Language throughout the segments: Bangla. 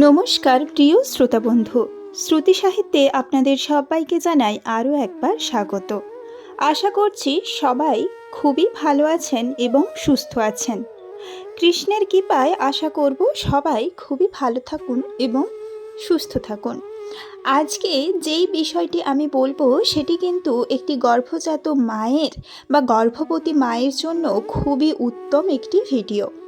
নমস্কার, প্রিয় শ্রোতা বন্ধু। শ্রুতি সাহিত্যে আপনাদের সবাইকে জানাই আরও একবার স্বাগত। আশা করছি সবাই খুবই ভালো আছেন এবং সুস্থ আছেন। কৃষ্ণের কৃপায় আশা করব সবাই খুবই ভালো থাকুন এবং সুস্থ থাকুন। আজকে যেই বিষয়টি আমি বলব সেটি কিন্তু একটি গর্ভজাত মায়ের বা গর্ভবতী মায়ের জন্য খুবই উত্তম একটি ভিডিও।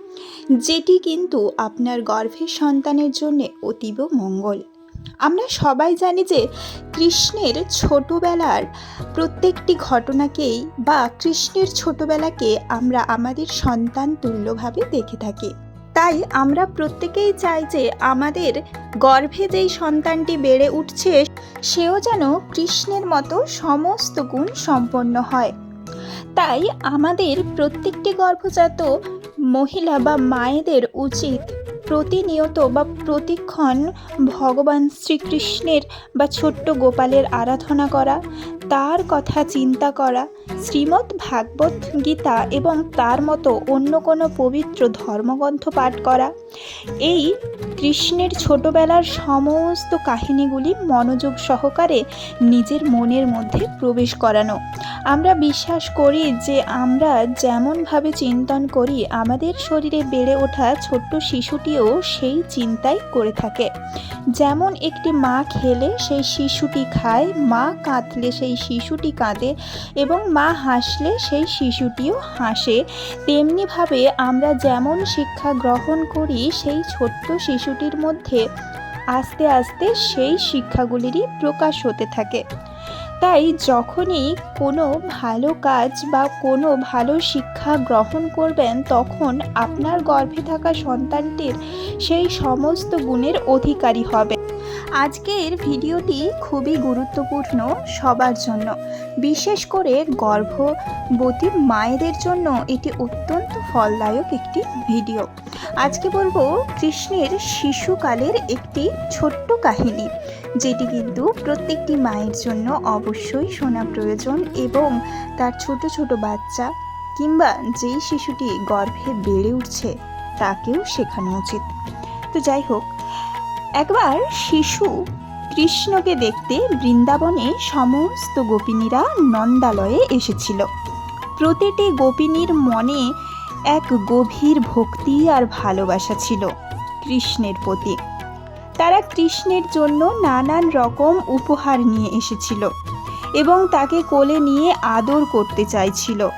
যেটি কিন্তু আপনার গর্ভের সন্তানের জন্য অতীব মঙ্গল। আমরা সবাই জানি যে কৃষ্ণের ছোটবেলার প্রত্যেকটি ঘটনাকেই বা কৃষ্ণের ছোটবেলাকে আমরা আমাদের সন্তান তুল্যভাবে দেখে থাকি। তাই আমরা প্রত্যেকেই চাই যে আমাদের গর্ভে যেই সন্তানটি বেড়ে উঠছে, সেও যেন কৃষ্ণের মতো সমস্ত গুণ সম্পন্ন হয়। তাই আমাদের প্রত্যেকটি গর্ভজাত মহিলা বা মায়েদের উচিত প্রতিনিয়ত বা প্রতিক্ষণ ভগবান শ্রীকৃষ্ণের বা ছোট্ট গোপালের আরাধনা করা তার কথা চিন্তা করা, শ্রীমদ্ ভাগবত গীতা এবং তার মতো অন্য কোনো পবিত্র ধর্মগ্রন্থ পাঠ করা, এই কৃষ্ণের ছোটবেলার সমস্ত কাহিনীগুলি মনোযোগ সহকারে নিজের মনের মধ্যে প্রবেশ করানো। আমরা বিশ্বাস করি যে আমরা যেমনভাবে চিন্তন করি, আমাদের শরীরে বেড়ে ওঠা ছোট্ট শিশুটিও সেই চিন্তাই করে থাকে। যেমন একটি মা খেলে, সেই শিশুটি খায়, মা কাঁদলে সেই শিশুটি কাঁদে এবং মা হাসলে সেই শিশুটিও হাসে। তেমনিভাবে আমরা যেমন শিক্ষা গ্রহণ করি, সেই ছোট্ট শিশুটির মধ্যে আস্তে আস্তে সেই শিক্ষাগুলিরই প্রকাশ হতে থাকে। তাই যখনই কোনো ভালো কাজ বা কোনো ভালো শিক্ষা গ্রহণ করবেন, তখন আপনার গর্ভে থাকা সন্তানটির সেই সমস্ত গুণের অধিকারী হবে আজকের ভিডিওটি খুবই গুরুত্বপূর্ণ সবার জন্য। বিশেষ করে গর্ভবতী মায়েদের জন্য এটি অত্যন্ত ফলদায়ক একটি ভিডিও। আজকে বলব কৃষ্ণের শিশুকালের একটি ছোট্ট কাহিনী, যেটি কিন্তু প্রত্যেকটি মায়ের জন্য অবশ্যই শোনা প্রয়োজন এবং তার ছোট ছোট বাচ্চা কিংবা যেই শিশুটি গর্ভে বেড়ে উঠছে, তাকেও শেখানো উচিত। তো যাই হোক একবার শিশু কৃষ্ণকে দেখতে বৃন্দাবনে সমস্ত গোপিনীরা নন্দালয়ে এসেছিল। প্রতিটি গোপিনীর মনে এক গভীর ভক্তি আর ভালোবাসা ছিল কৃষ্ণের প্রতি। তারা কৃষ্ণের জন্য নানান রকম উপহার নিয়ে এসেছিল এবং তাকে কোলে নিয়ে আদর করতে চাইছিল।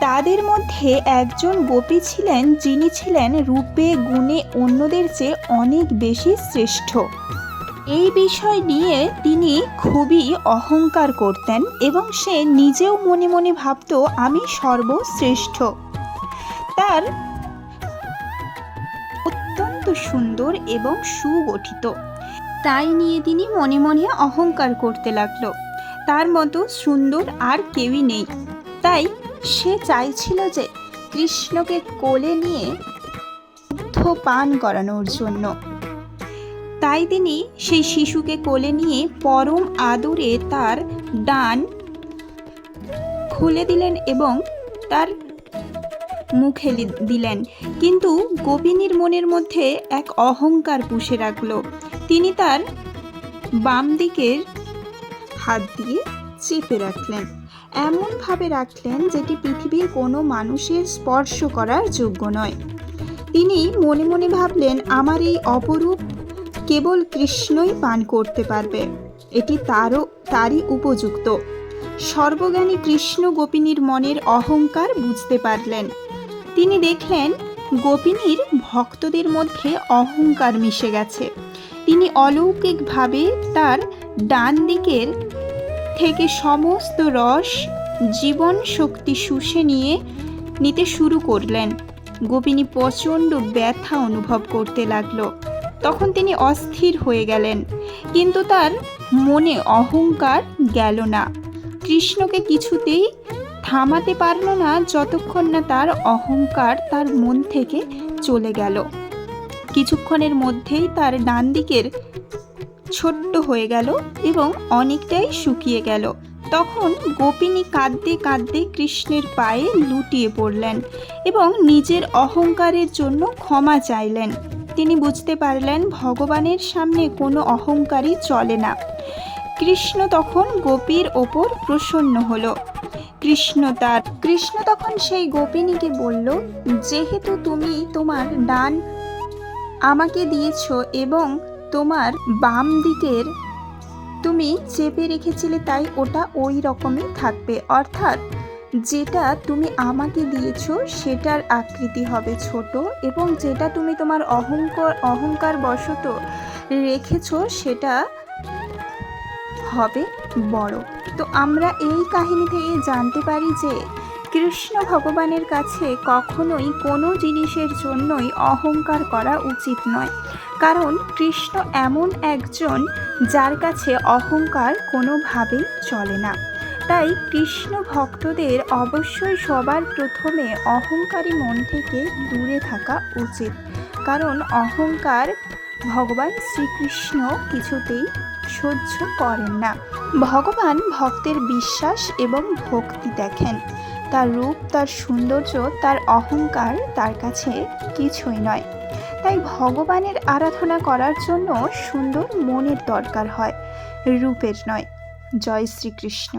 তাদের মধ্যে একজন গোপী ছিলেন যিনি ছিলেন রূপে গুণে অন্যদের চেয়ে অনেক বেশি শ্রেষ্ঠ। এই বিষয় নিয়ে তিনি খুবই অহংকার করতেন এবং সে নিজেও মনে মনে ভাবত, আমি সর্বশ্রেষ্ঠ। তার অত্যন্ত সুন্দর এবং সুগঠিত। তাই নিয়ে তিনি মনে মনে অহংকার করতে লাগল। তার মতো সুন্দর আর কেউই নেই। তাই সে চাইছিল যে কৃষ্ণকে কোলে নিয়ে দুগ্ধ পান করানোর জন্য। তাই তিনি সেই শিশুকে কোলে নিয়ে পরম আদরে তার ডান খুলে দিলেন এবং তার মুখে দিলেন। কিন্তু গোপিনীর মনের মধ্যে এক অহংকার পুষে রাখল। তিনি তার বাম দিকের হাত দিয়ে চেপে রাখলেন। এমনভাবে রাখলেন যেটি পৃথিবীর কোনো মানুষের স্পর্শ করার যোগ্য নয়। তিনি মনে মনে ভাবলেন, আমার এই অপরূপ কেবল কৃষ্ণই পান করতে পারবে। এটি তারও, তারই উপযুক্ত। সর্বজ্ঞানী কৃষ্ণ গোপিনীর মনের অহংকার বুঝতে পারলেন। তিনি দেখলেন, গোপিনীর ভক্তদের মধ্যে অহংকার মিশে গেছে। তিনি অলৌকিকভাবে তার ডান দিকের থেকে সমস্ত রস জীবন শক্তি শুষে নিয়ে নিতে শুরু করলেন। গোপিনী প্রচণ্ড ব্যথা অনুভব করতে লাগল। তখন তিনি অস্থির হয়ে গেলেন, কিন্তু তার মনে অহংকার গেল না। কৃষ্ণকে কিছুতেই থামাতে পারল না যতক্ষণ না তার অহংকার তার মন থেকে চলে গেল। কিছুক্ষণের মধ্যেই তার ডান দিকের ছোট্ট হয়ে গেল এবং অনেকটাই শুকিয়ে গেল। তখন গোপিনী কাঁদতে কাঁদতে কৃষ্ণের পায়ে লুটিয়ে পড়লেন এবং নিজের অহংকারের জন্য ক্ষমা চাইলেন। তিনি বুঝতে পারলেন ভগবানের সামনে কোনো অহংকারই চলে না। কৃষ্ণ তখন গোপীর ওপর প্রসন্ন হলো। কৃষ্ণ তার কৃষ্ণ তখন সেই গোপিনীকে বলল, যেহেতু তুমি তোমার ডান আমাকে দিয়েছ এবং তোমার বাম দিকের তুমি চেপে রেখেছিলে তাই ওটা ওই রকমই থাকবে। অর্থাৎ যেটা তুমি আমাকে দিয়েছ সেটার আকৃতি হবে ছোট এবং যেটা তুমি তোমার অহংকার অহংকার বশত রেখেছো সেটা হবে বড়। তো আমরা এই কাহিনী থেকে জানতে পারি যে কৃষ্ণ ভগবানের কাছে কখনোই কোনো জিনিসের জন্যই অহংকার করা উচিত নয়। কারণ কৃষ্ণ এমন একজন যার কাছে অহংকার কোনোভাবেই চলে না। তাই কৃষ্ণ ভক্তদের অবশ্যই সবার প্রথমে অহংকারী মন থেকে দূরে থাকা উচিত। কারণ অহংকার ভগবান শ্রীকৃষ্ণ কিছুতেই সহ্য করেন না। ভগবান ভক্তের বিশ্বাস এবং ভক্তি দেখেন। তার রূপ, তার সৌন্দর্য, তার অহংকার তার কাছে কিছুই নয়। তাই ভগবানের আরাধনা করার জন্য সুন্দর মনের দরকার হয় রূপের নয়। জয় শ্রীকৃষ্ণ।